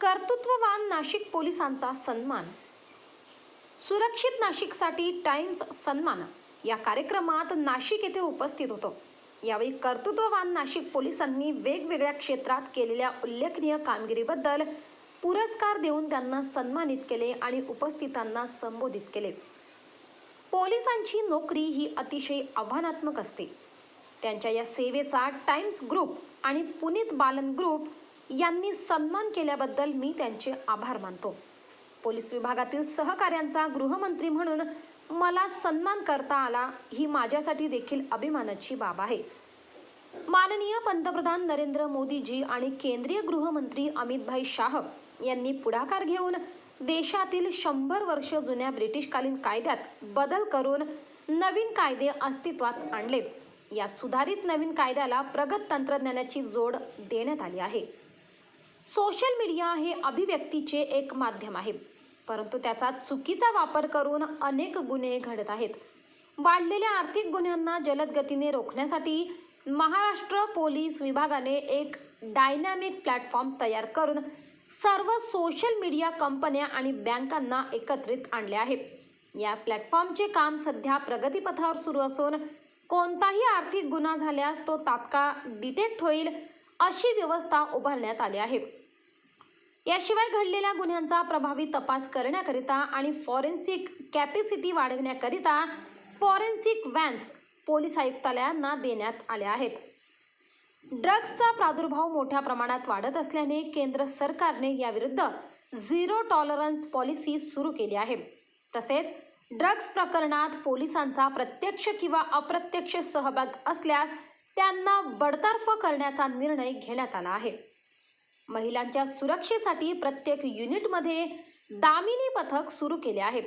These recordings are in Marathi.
कर्तृत्ववान नाशिक पोलिसांचा सन्मान. सुरक्षित नाशिकसाठी टाइम्स सन्मान. या कार्यक्रमात नाशिक येथे उपस्थित होतो. यावेळी कर्तृत्ववान नाशिक पोलिसांनी वेगवेगळ्या क्षेत्रात केलेल्या उल्लेखनीय कामगिरीबद्दल पुरस्कार देऊन त्यांना सन्मानित केले आणि उपस्थितांना संबोधित केले. पोलिसांची नोकरी ही अतिशय आव्हानात्मक असते. त्यांच्या या सेवेचा टाइम्स ग्रुप आणि पुनीत बालन ग्रुप यांनी सन्मान केल्याबद्दल मी त्यांचे आभार मानतो. पोलीस विभागातील सहकाऱ्यांचा गृहमंत्री म्हणून मला सन्मान करता आला ही माझ्यासाठी देखील अभिमानाची बाब आहे. माननीय पंतप्रधान नरेंद्र मोदीजी आणि केंद्रीय गृहमंत्री अमितभाई शाह यांनी पुढाकार घेऊन देशातील शंभर वर्ष जुन्या ब्रिटिशकालीन कायद्यात बदल करून नवीन कायदे अस्तित्वात आणले. या सुधारित नवीन कायद्याला प्रगत तंत्रज्ञानाची जोड देण्यात आली आहे. सोशल मीडिया हे अभिव्यक्तीचे एक माध्यम आहे परंतु त्याचा चुकीचा वापर करून अनेक गुन्हे घडत आहेत. वाढलेल्या आर्थिक गुन्ह्यांना जलद गतीने रोखण्यासाठी महाराष्ट्र पोलीस विभागाने एक डायनॅमिक प्लॅटफॉर्म तयार करून सर्व सोशल मीडिया कंपन्या आणि बँकांना एकत्रित आणले आहे. या प्लॅटफॉर्मचे काम सध्या प्रगतीपथावर सुरू असून कोणताही आर्थिक गुन्हा झाल्यास तो तात्काळ डिटेक्ट होईल अशी व्यवस्था उभारण्यात आली आहे. याशिवाय घडलेल्या गुन्ह्यांचा प्रभावी तपास करण्याकरिता आणि फॉरेन्सिक कॅपॅसिटी वाढविण्याकरिता फॉरेन्सिक व्हॅन्स पोलीस आयुक्तालयांना देण्यात आल्या आहेत. ड्रग्जचा प्रादुर्भाव मोठ्या प्रमाणात वाढत असल्याने केंद्र सरकारने याविरुद्ध झिरो टॉलरन्स पॉलिसी सुरू केली आहे. तसेच ड्रग्ज प्रकरणात पोलिसांचा प्रत्यक्ष किंवा अप्रत्यक्ष सहभाग असल्यास त्यांना बडतर्फ करण्याचा निर्णय घेण्यात आला आहे. महिलांच्या सुरक्षेसाठी प्रत्येक युनिटमध्ये दामिनी पथक सुरू केले आहे.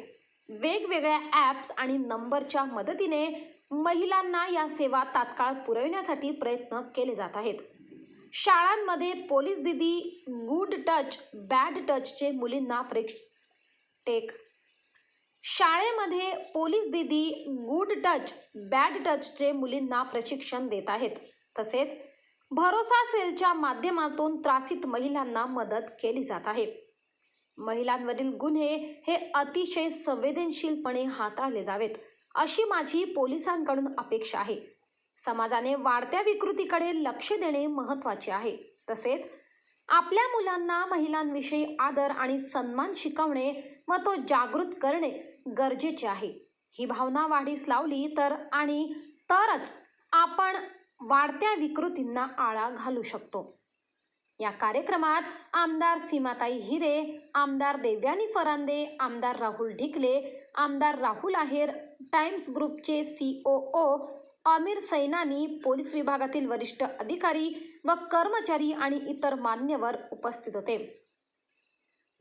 वेगवेगळ्या ॲप्स आणि नंबरच्या मदतीने महिलांना या सेवा तात्काळ पुरविण्यासाठी प्रयत्न केले जात आहेत. शाळांमध्ये पोलीस दिदी गुड टच बॅड टचचे मुलींना प्रेक्षेक शाळेमध्ये पोलीस दिदी गुड टच बॅड टचचे मुलींना प्रशिक्षण देत आहेत. तसेच भरोसा सेलच्या माध्यमातून त्रासित महिलांना मदत केली जात आहे. महिलांवरील गुन्हे हे अतिशय संवेदनशीलपणे हाताळले जावेत. अशी माझी पोलिसांकडून अपेक्षा आहे. समाजाने वाढत्या विकृतीकडे लक्ष देणे महत्त्वाचे आहे. तसेच आपल्या मुलांना महिलांविषयी आदर आणि सन्मान शिकवणे व तो जागृत करणे गरजेचे आहे. ही भावना वाढीस लावली तर आणि तरच आपण वाढत्या विकृतींना आळा घालू शकतो. या कार्यक्रमात आमदार सीमाताई हिरे आमदार देव्यानी फरांदे आमदार राहुल ढिकले आमदार राहुल आहेर टाइम्स ग्रुपचे C O O Aamir Sainani police विभागातील वरिष्ठ अधिकारी व कर्मचारी आणि इतर मान्यवर उपस्थित होते.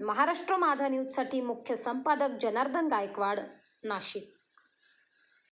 महाराष्ट्र माझा न्यूजसाठी मुख्य संपादक जनार्दन गायकवाड नाशिक.